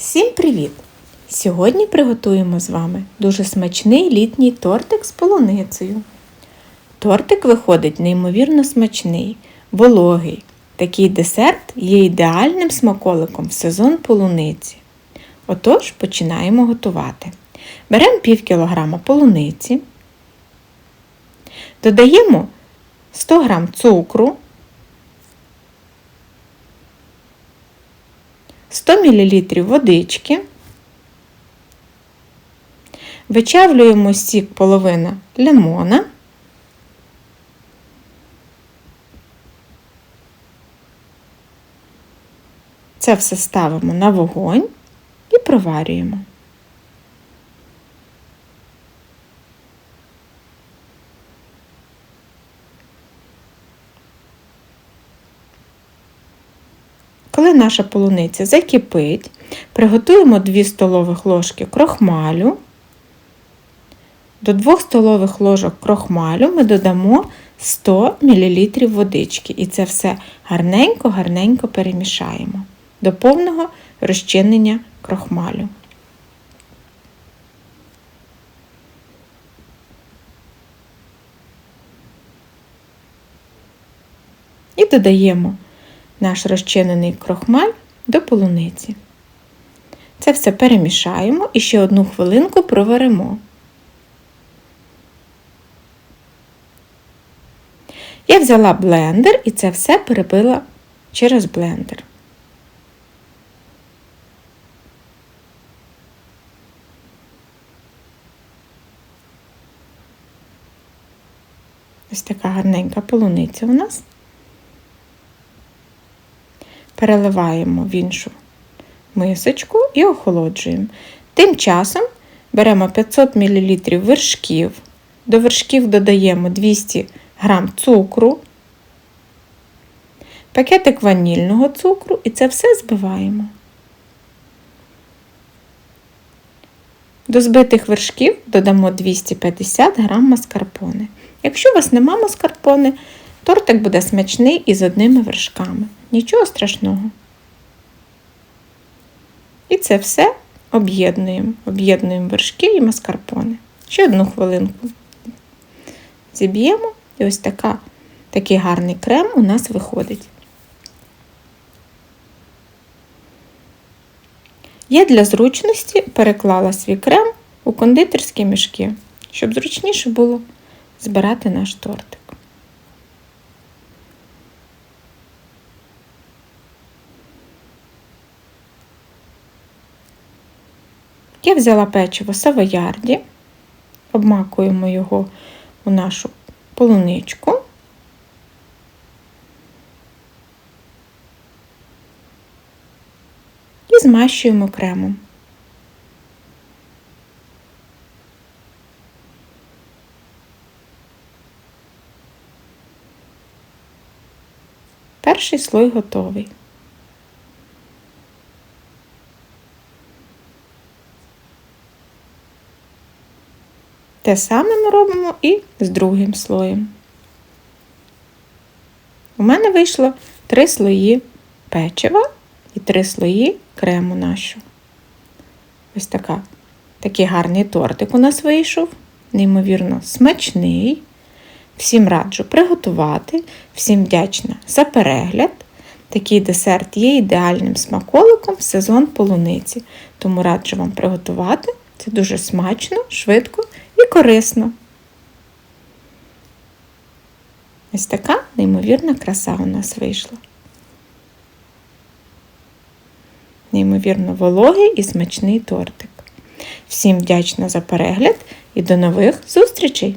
Всім привіт! Сьогодні приготуємо з вами дуже смачний літній тортик з полуницею. Тортик виходить неймовірно смачний, вологий. Такий десерт є ідеальним смаколиком в сезон полуниці. Отож, починаємо готувати. Беремо пів кілограма полуниці, додаємо 100 г цукру, 100 мл водички, вичавлюємо сік половина лимона, це все ставимо на вогонь і проварюємо. Коли наша полуниця закипить, приготуємо 2 столових ложки крохмалю. До 2 столових ложок крохмалю ми додамо 100 мл водички і це все гарненько-гарненько перемішаємо до повного розчинення крохмалю. І додаємо наш розчинений крохмаль до полуниці. Це все перемішаємо і ще одну хвилинку проваримо. Я взяла блендер і це все перебила через блендер. Ось така гарненька полуниця у нас. Переливаємо в іншу мисочку і охолоджуємо. Тим часом беремо 500 мл вершків, до вершків додаємо 200 г цукру, пакетик ванільного цукру і це все збиваємо. До збитих вершків додамо 250 г маскарпоне. Якщо у вас нема маскарпоне, тортик буде смачний і з одними вершками. Нічого страшного. І це все об'єднуємо. Об'єднуємо вершки і маскарпоне. Ще одну хвилинку зіб'ємо, і ось така, такий гарний крем у нас виходить. Я для зручності переклала свій крем у кондитерські мішки, щоб зручніше було збирати наш тортик. Я взяла печиво савоярді, обмакуємо його у нашу полуничку. І змащуємо кремом. Перший слой готовий. Те саме ми робимо і з другим слоєм. У мене вийшло три слої печива і три слої крему нашого. Ось така. Такий гарний тортик у нас вийшов, неймовірно, смачний. Всім раджу приготувати, всім вдячна за перегляд. Такий десерт є ідеальним смаколиком в сезон полуниці, тому раджу вам приготувати. Це дуже смачно, швидко корисно. Ось така неймовірна краса у нас вийшла. Неймовірно вологий і смачний тортик. Всім вдячна за перегляд і до нових зустрічей!